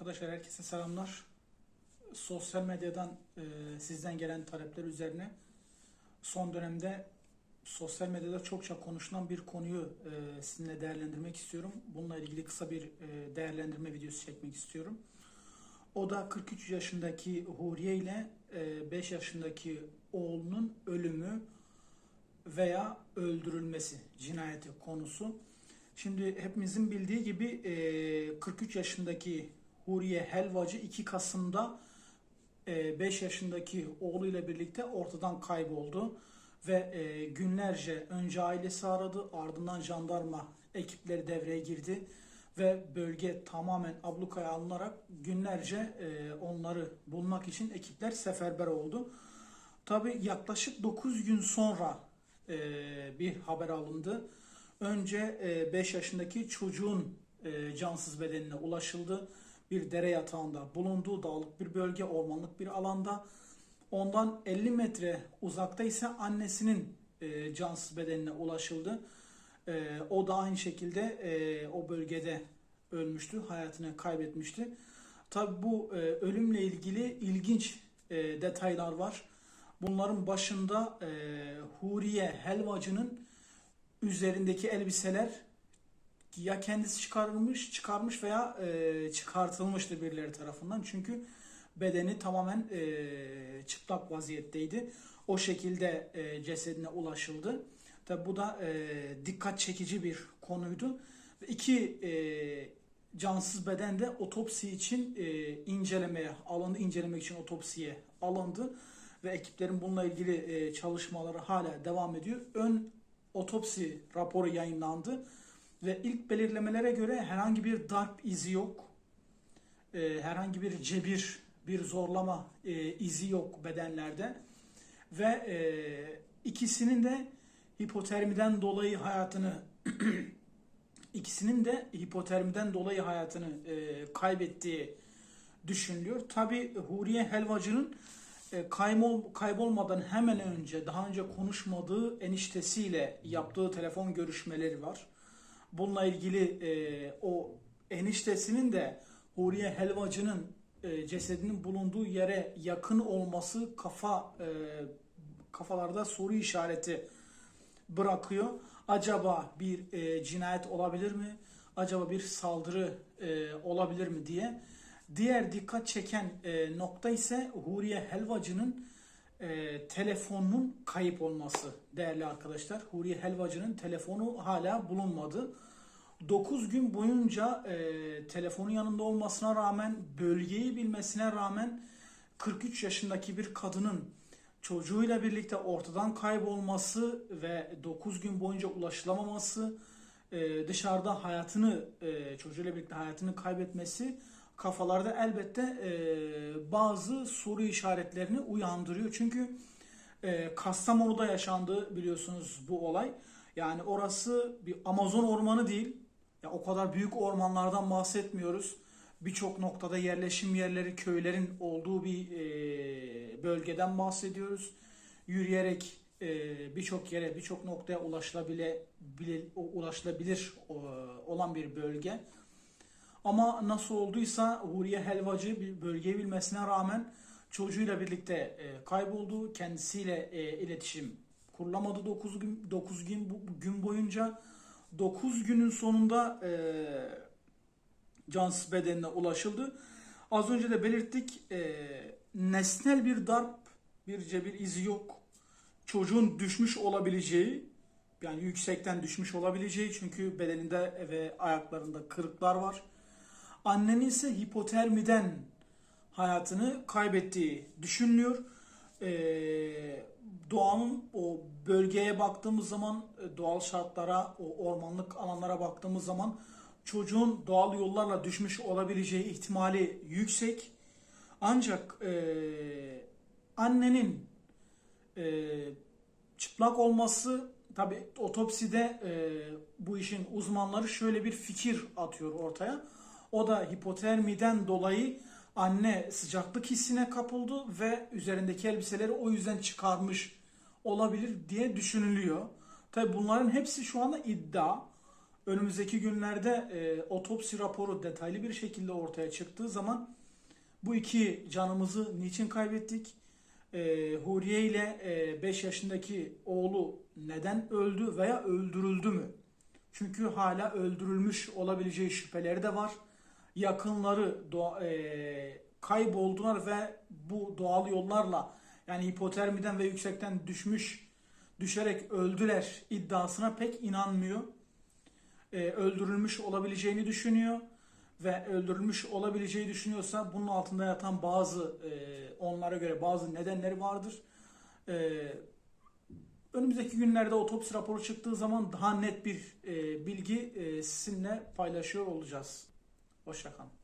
Arkadaşlar herkese selamlar. Sosyal medyadan e, sizden gelen talepler üzerine son dönemde sosyal medyada çokça konuşulan bir konuyu e, sizinle değerlendirmek istiyorum. Bununla ilgili kısa bir e, değerlendirme videosu çekmek istiyorum. O da 43 yaşındaki Huriye ile e, 5 yaşındaki oğlunun ölümü veya öldürülmesi cinayeti konusu. Şimdi hepimizin bildiği gibi e, 43 yaşındaki Huriye Helvacı 2 Kasım'da e, 5 yaşındaki oğluyla birlikte ortadan kayboldu ve e, günlerce önce ailesi aradı ardından jandarma ekipleri devreye girdi ve bölge tamamen ablukaya alınarak günlerce e, onları bulmak için ekipler seferber oldu. Tabi yaklaşık 9 gün sonra e, bir haber alındı. Önce 5 yaşındaki çocuğun e, cansız bedenine ulaşıldı. Bir dere yatağında bulunduğu dağlık bir bölge, ormanlık bir alanda. Ondan 50 metre uzakta ise annesinin e, cansız bedenine ulaşıldı. E, o da aynı şekilde e, o bölgede ölmüştü, hayatını kaybetmişti. Tabi bu e, ölümle ilgili ilginç e, detaylar var. Bunların başında e, Huriye Helvacı'nın üzerindeki elbiseler ya kendisi çıkarılmış, çıkarmış veya e, çıkartılmıştır birileri tarafından. Çünkü bedeni tamamen e, çıplak vaziyetteydi. O şekilde e, cesedine ulaşıldı. Tabi bu da e, dikkat çekici bir konuydu. İki e, cansız beden de otopsi için e, incelemeye alındı. incelemek için otopsiye alındı. Ve ekiplerin bununla ilgili e, çalışmaları hala devam ediyor. Ön otopsi raporu yayınlandı ve ilk belirlemelere göre herhangi bir darp izi yok. E, herhangi bir cebir, bir zorlama e, izi yok bedenlerde ve e, ikisinin de hipotermiden dolayı hayatını ikisinin de hipotermiden dolayı hayatını e, kaybettiği düşünülüyor. Tabi Huriye Helvacı'nın e, kaybol, kaybolmadan hemen önce daha önce konuşmadığı eniştesiyle yaptığı telefon görüşmeleri var. Bununla ilgili e, o eniştesinin de Huriye Helvacı'nın e, cesedinin bulunduğu yere yakın olması kafa e, kafalarda soru işareti bırakıyor. Acaba bir e, cinayet olabilir mi? Acaba bir saldırı e, olabilir mi diye. Diğer dikkat çeken e, nokta ise Huriye Helvacı'nın e, telefonunun kayıp olması değerli arkadaşlar. Huriye Helvacı'nın telefonu hala bulunmadı. 9 gün boyunca e, telefonun yanında olmasına rağmen, bölgeyi bilmesine rağmen 43 yaşındaki bir kadının çocuğuyla birlikte ortadan kaybolması ve 9 gün boyunca ulaşılamaması, e, dışarıda hayatını, e, çocuğuyla birlikte hayatını kaybetmesi kafalarda elbette e, bazı soru işaretlerini uyandırıyor. Çünkü e, Kastamonu'da yaşandı biliyorsunuz bu olay. Yani orası bir Amazon ormanı değil. Ya o kadar büyük ormanlardan bahsetmiyoruz. Birçok noktada yerleşim yerleri, köylerin olduğu bir e, bölgeden bahsediyoruz. Yürüyerek e, birçok yere, birçok noktaya ulaşılabile, bile, ulaşılabilir e, olan bir bölge. Ama nasıl olduysa Huriye Helvacı bir bölgeyi bilmesine rağmen çocuğuyla birlikte e, kayboldu. Kendisiyle e, iletişim kurulamadı 9 gün 9 gün gün boyunca 9 günün sonunda e, cansız bedenine ulaşıldı. Az önce de belirttik e, nesnel bir darp bir cebir izi yok. Çocuğun düşmüş olabileceği yani yüksekten düşmüş olabileceği çünkü bedeninde ve ayaklarında kırıklar var. Annenin ise hipotermiden hayatını kaybettiği düşünülüyor. Ee, doğanın o bölgeye baktığımız zaman e, doğal şartlara, o ormanlık alanlara baktığımız zaman çocuğun doğal yollarla düşmüş olabileceği ihtimali yüksek. Ancak e, annenin e, çıplak olması tabi otopside e, bu işin uzmanları şöyle bir fikir atıyor ortaya. O da hipotermiden dolayı anne sıcaklık hissine kapıldı ve üzerindeki elbiseleri o yüzden çıkarmış olabilir diye düşünülüyor. Tabi bunların hepsi şu anda iddia. Önümüzdeki günlerde e, otopsi raporu detaylı bir şekilde ortaya çıktığı zaman bu iki canımızı niçin kaybettik? E, Huriye ile 5 yaşındaki oğlu neden öldü veya öldürüldü mü? Çünkü hala öldürülmüş olabileceği şüpheleri de var. Yakınları doğa- e, kayboldular ve bu doğal yollarla yani hipotermiden ve yüksekten düşmüş düşerek öldüler iddiasına pek inanmıyor. E, öldürülmüş olabileceğini düşünüyor ve öldürülmüş olabileceği düşünüyorsa bunun altında yatan bazı e, onlara göre bazı nedenleri vardır. E, önümüzdeki günlerde otopsi raporu çıktığı zaman daha net bir e, bilgi e, sizinle paylaşıyor olacağız. Hoşçakalın.